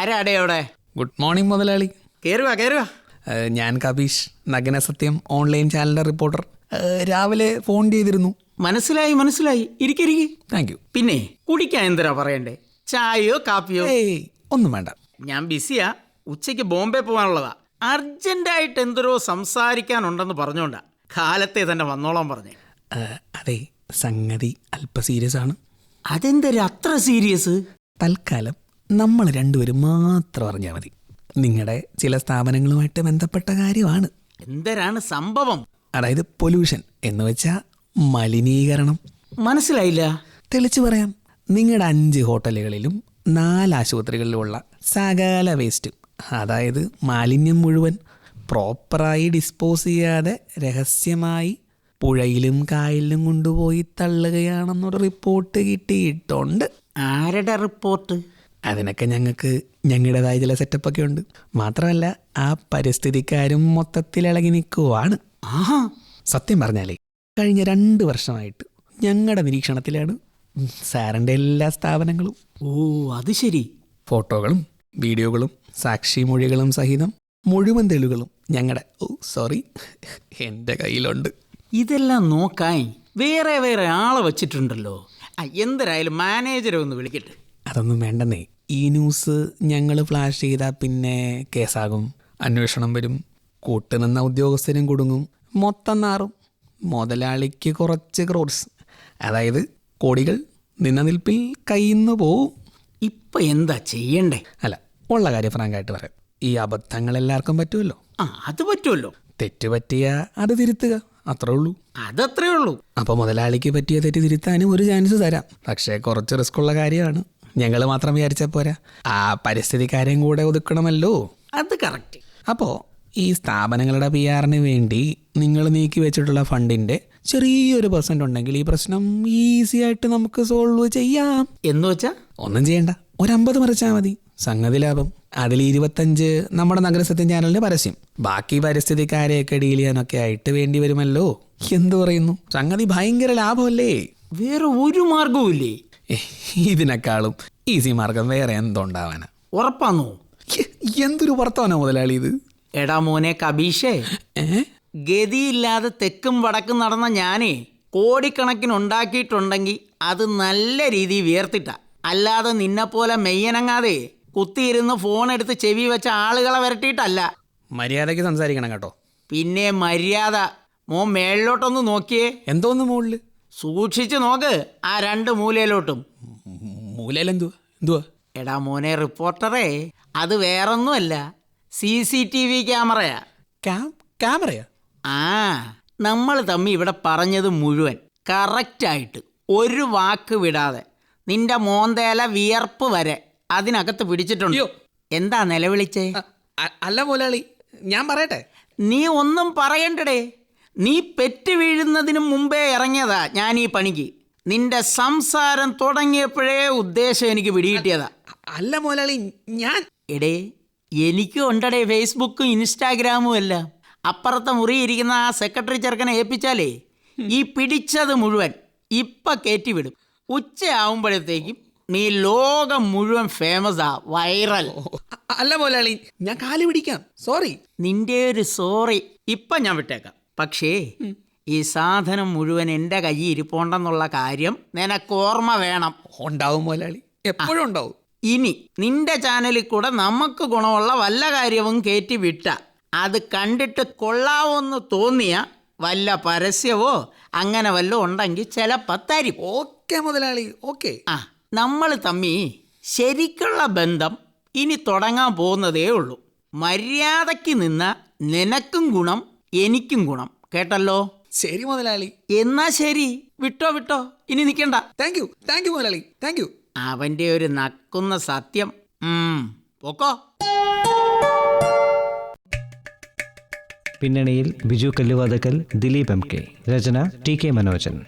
ആരാടേ അവിടെ? Good morning മുതലാളി. കേറുവാ കേറുവാ. ഞാൻ കബീഷ് നഗ്നസത്യം ഓൺലൈൻ ചാനലിന്റെ റിപ്പോർട്ടർ. രാവിലെ ഫോൺ ചെയ്തിരുന്നു. മനസ്സിലായി മനസ്സിലായി. ഇരിക്കിരിക്കി താങ്ക് യു പിന്നെ കുടിക്കാൻ എന്തിനാ പറയണ്ടേ? ചായയോ കാപ്പിയോ? ഏയ് ഒന്നും വേണ്ട. ഞാൻ ബിസിയാ. ഉച്ചയ്ക്ക് ബോംബെ പോകാനുള്ളതാ. അർജന്റായിട്ട് എന്തോരോ സംസാരിക്കാനുണ്ടെന്ന് പറഞ്ഞോണ്ടാ. കാലത്തെ തന്നെ വന്നോളാൻ പറഞ്ഞേ. അതെ സംഗതി അല്പ സീരിയസ് ആണ് അതെന്തൊരു അത്ര സീരിയസ്? തൽക്കാലം നമ്മൾ രണ്ടുപേരും മാത്രം അറിഞ്ഞാൽ മതി. നിങ്ങളുടെ ചില സ്ഥാപനങ്ങളുമായിട്ട് ബന്ധപ്പെട്ട കാര്യമാണ്. എന്തരാണ് സംഭവം? അതായത് പൊല്യൂഷൻ എന്ന് വെച്ചാൽ മലിനീകരണം. മനസ്സിലായില്ല. തെളിച്ചു പറയാം. നിങ്ങളുടെ അഞ്ച് ഹോട്ടലുകളിലും നാല് ആശുപത്രികളിലുമുള്ള സകല വേസ്റ്റും അതായത് മാലിന്യം മുഴുവൻ പ്രോപ്പറായി ഡിസ്പോസ് ചെയ്യാതെ രഹസ്യമായി പുഴയിലും കായലിലും കൊണ്ടുപോയി തള്ളുകയാണെന്നൊരു റിപ്പോർട്ട് കിട്ടിയിട്ടുണ്ട്. ആരുടെ റിപ്പോർട്ട്? അതിനൊക്കെ ഞങ്ങൾക്ക് ഞങ്ങളുടേതായ ചില സെറ്റപ്പൊക്കെ ഉണ്ട്. മാത്രമല്ല ആ പരിസ്ഥിതിക്കാരും മൊത്തത്തിൽ ഇളകി നിൽക്കുവാണ്. ആഹാ സത്യം പറഞ്ഞാലേ കഴിഞ്ഞ രണ്ട് വർഷമായിട്ട് ഞങ്ങളുടെ നിരീക്ഷണത്തിലാണ് സാറിന്റെ എല്ലാ സ്ഥാപനങ്ങളും. ഓ അത് ശരി. ഫോട്ടോകളും വീഡിയോകളും സാക്ഷി മൊഴികളും സഹിതം മുഴുവൻ തെളിവുകളും ഞങ്ങളുടെ ഓ സോറി എന്റെ കയ്യിലുണ്ട്. ഇതെല്ലാം നോക്കായി വേറെ വേറെ ആളെ വച്ചിട്ടുണ്ടല്ലോ. എന്തരായാലും മാനേജറെ ഒന്ന് വിളിക്കട്ടെ. അതൊന്നും വേണ്ടെന്നേ. ഈ ന്യൂസ് ഞങ്ങൾ ഫ്ലാഷ് ചെയ്താൽ പിന്നെ കേസാകും. അന്വേഷണം വരും. കൂട്ടുനിന്ന ഉദ്യോഗസ്ഥരും കുടുങ്ങും. മൊത്തം നാറും. മുതലാളിക്ക് കുറച്ച് ക്രോഡ്സ് അതായത് കോടികൾ നിന്ന നിൽപ്പിൽ കയ്യിന്ന് പോവും. ഇപ്പം എന്താ ചെയ്യണ്ടേ? അല്ല ഉള്ള കാര്യം ഫ്രാങ്കായിട്ട് പറയാം. ഈ അബദ്ധങ്ങൾ എല്ലാവർക്കും പറ്റുമല്ലോ ആ അത് പറ്റുമല്ലോ തെറ്റ് പറ്റിയ അത് തിരുത്തുക. അത്രേ ഉള്ളൂ. അതത്രേ ഉള്ളൂ. അപ്പോൾ മുതലാളിക്ക് പറ്റിയ തെറ്റ് തിരുത്താനും ഒരു ചാൻസ് തരാം. പക്ഷേ കുറച്ച് റിസ്ക് ഉള്ള കാര്യമാണ്. ഞങ്ങൾ മാത്രം വിചാരിച്ചാൽ പോരാ. ആ പരിസ്ഥിതിക്കാരെയും കൂടെ ഒതുക്കണമല്ലോ. അത് കറക്റ്റ് അപ്പോൾ ഈ സ്ഥാപനങ്ങളുടെ പി ആറിന് വേണ്ടി നിങ്ങൾ നീക്കി വെച്ചിട്ടുള്ള ഫണ്ടിന്റെ ചെറിയൊരു പെർസെന്റ് ഉണ്ടെങ്കിൽ ഈ പ്രശ്നം ഈസി ആയിട്ട് നമുക്ക് സോൾവ് ചെയ്യാം. എന്ന് വെച്ചാ? ഒന്നും ചെയ്യണ്ട. ഒരു അമ്പത് മറിച്ചാൽ മതി. സംഗതി ലാഭം. അതിൽ ഇരുപത്തഞ്ച് നമ്മുടെ നഗരസത്യം ചാനലിന് പരസ്യം. ബാക്കി പരിസ്ഥിതിക്കാരെയൊക്കെ ഡീൽ ചെയ്യാനൊക്കെ ആയിട്ട് വേണ്ടി വരുമല്ലോ. എന്തു പറയുന്നു? സംഗതി ഭയങ്കര ലാഭമല്ലേ? വേറെ ഒരു മാർഗവും ഇതിനേക്കാളും ഈസി മാർഗം വേറെ എന്തുണ്ടാവാനാ? ഉറപ്പാന്നോ എന്തൊരു വർത്തമാനോ മുതലാളി ഇത്? എടാ മോനെ കബീഷേ. ഗതിയില്ലാതെ തെക്കും വടക്കും നടന്ന ഞാനേ കോടിക്കണക്കിന് ഉണ്ടാക്കിയിട്ടുണ്ടെങ്കിൽ അത് നല്ല രീതിയിൽ വിയർത്തിട്ട അല്ലാതെ നിന്നെപ്പോലെ മെയ്യനങ്ങാതെ കുത്തിയിരുന്ന് ഫോൺ എടുത്ത് ചെവി വെച്ച ആളുകളെ വരട്ടിയിട്ടല്ല. മര്യാദയ്ക്ക് സംസാരിക്കണം കേട്ടോ. പിന്നെ മര്യാദ. മോൻ മേളിലോട്ടൊന്ന് നോക്കിയേ. എന്തോന്ന് മുകളിൽ സൂക്ഷിച്ച് നോക്ക്. ആ രണ്ട് മൂലയിലോട്ടും. മൂലയിലെന്തുവാ? എന്തുവാ? എടാ മോനെ റിപ്പോർട്ടറേ അത് വേറൊന്നുമല്ല. സി സി ടി വി ക്യാമറയാ. ക്യാമറയാ? ആ നമ്മൾ തമ്മി ഇവിടെ പറഞ്ഞത് മുഴുവൻ കറക്റ്റായിട്ട്. ഒരു വാക്ക് വിടാതെ. നിന്റെ മോന്തേല വിയർപ്പ് വരെ അതിനകത്ത് പിടിച്ചിട്ടുണ്ട്. എന്താ നിലവിളിച്ചേ? അല്ല മുതലാളി ഞാൻ പറയട്ടെ? നീ ഒന്നും പറയണ്ടടേ. നീ പെറ്റ് വീഴുന്നതിന് മുമ്പേ ഇറങ്ങിയതാ ഞാൻ ഈ പണിക്ക്. നിന്റെ സംസാരം തുടങ്ങിയപ്പോഴേ ഉദ്ദേശം എനിക്ക് പിടികിട്ടിയതാ. അല്ല മുതലാളി ഞാൻ എടേ എനിക്ക് ഉണ്ടടേ ഫേസ്ബുക്കും ഇൻസ്റ്റാഗ്രാമും എല്ലാം. അപ്പുറത്തെ മുറിയിരിക്കുന്ന ആ സെക്രട്ടറി ചെറുക്കനെ ഏൽപ്പിച്ചാലേ ഈ പിടിച്ചത് മുഴുവൻ ഇപ്പം കയറ്റിവിടും ഉച്ചയാവുമ്പോഴത്തേക്കും നീ ലോകം മുഴുവൻ ഫേമസ് ആ വൈറൽ അല്ല മുതലാളി ഞാൻ കാൽ പിടിക്കാം. സോറി നിന്റെ ഒരു സോറി ഇപ്പം ഞാൻ വിട്ടേക്കാം. പക്ഷേ ഈ സാധനം മുഴുവൻ എന്റെ കയ്യിൽ ഇരിപ്പുണ്ടെന്നുള്ള കാര്യം നിനക്ക് ഓർമ്മ വേണം. ഉണ്ടാവും മുതലാളി. എപ്പോഴും ഉണ്ടാവും. ഇനി നിന്റെ ചാനലിൽ കൂടെ നമുക്ക് ഗുണമുള്ള വല്ല കാര്യവും കയറ്റി വിട്ട. അത് കണ്ടിട്ട് കൊള്ളാവോന്ന് തോന്നിയ വല്ല പരസ്യവോ അങ്ങനെ വല്ല ഉണ്ടെങ്കിൽ ചിലപ്പോൾ തരും. ഓക്കെ മുതലാളി ഓക്കെ. ആ നമ്മൾ തമ്മി ശരിക്കുള്ള ബന്ധം ഇനി തുടങ്ങാൻ പോകുന്നതേ ഉള്ളൂ. മര്യാദയ്ക്ക് നിന്ന നിനക്കും ഗുണം എനിക്കും ഗുണം. കേട്ടല്ലോ? ശരി മുതലാളി. എന്നാ ശരി? വിട്ടോ വിട്ടോ. ഇനി നിൽക്കണ്ട താങ്ക് യു താങ്ക് യു മുതലാളി. താങ്ക് യു അവന്റെ ഒരു നക്കുന്ന സത്യം. പോക്കോ പൊക്കോ. പിന്നണിയിൽ ബിജു കല്ലുവാതക്കൽ ദിലീപ് എം കെ രചന ടി കെ മനോജൻ.